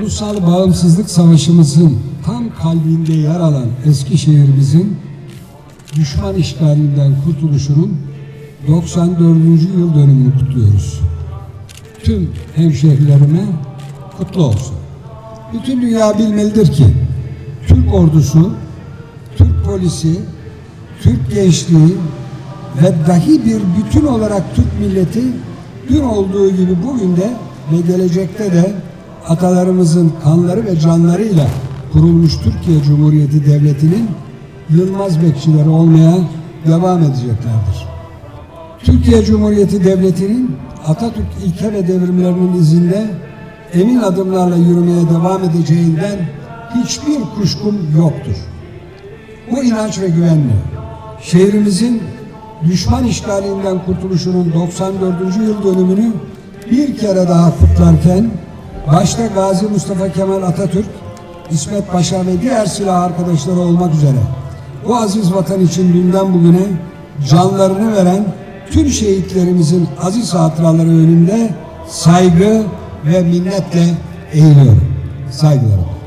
Ulusal Bağımsızlık Savaşımızın tam kalbinde yer alan Eskişehir'imizin düşman işgalinden kurtuluşunun 94. yıl dönümünü kutluyoruz. Tüm hemşehrilerime kutlu olsun. Bütün dünya bilmelidir ki Türk ordusu, Türk polisi, Türk gençliği ve dahi bir bütün olarak Türk milleti dün olduğu gibi bugün de ve gelecekte de atalarımızın kanları ve canlarıyla kurulmuş Türkiye Cumhuriyeti Devleti'nin yılmaz bekçileri olmaya devam edeceklerdir. Türkiye Cumhuriyeti Devleti'nin Atatürk ilke ve devrimlerinin izinde emin adımlarla yürümeye devam edeceğinden hiçbir kuşkum yoktur. Bu inanç ve güvenle şehrimizin düşman işgalinden kurtuluşunun 94. yıl dönümünü bir kere daha kutlarken başta Gazi Mustafa Kemal Atatürk, İsmet Paşa ve diğer silah arkadaşları olmak üzere bu aziz vatan için dünden bugüne canlarını veren tüm şehitlerimizin aziz hatıraları önünde saygı ve minnetle eğiliyorum. Saygılarım.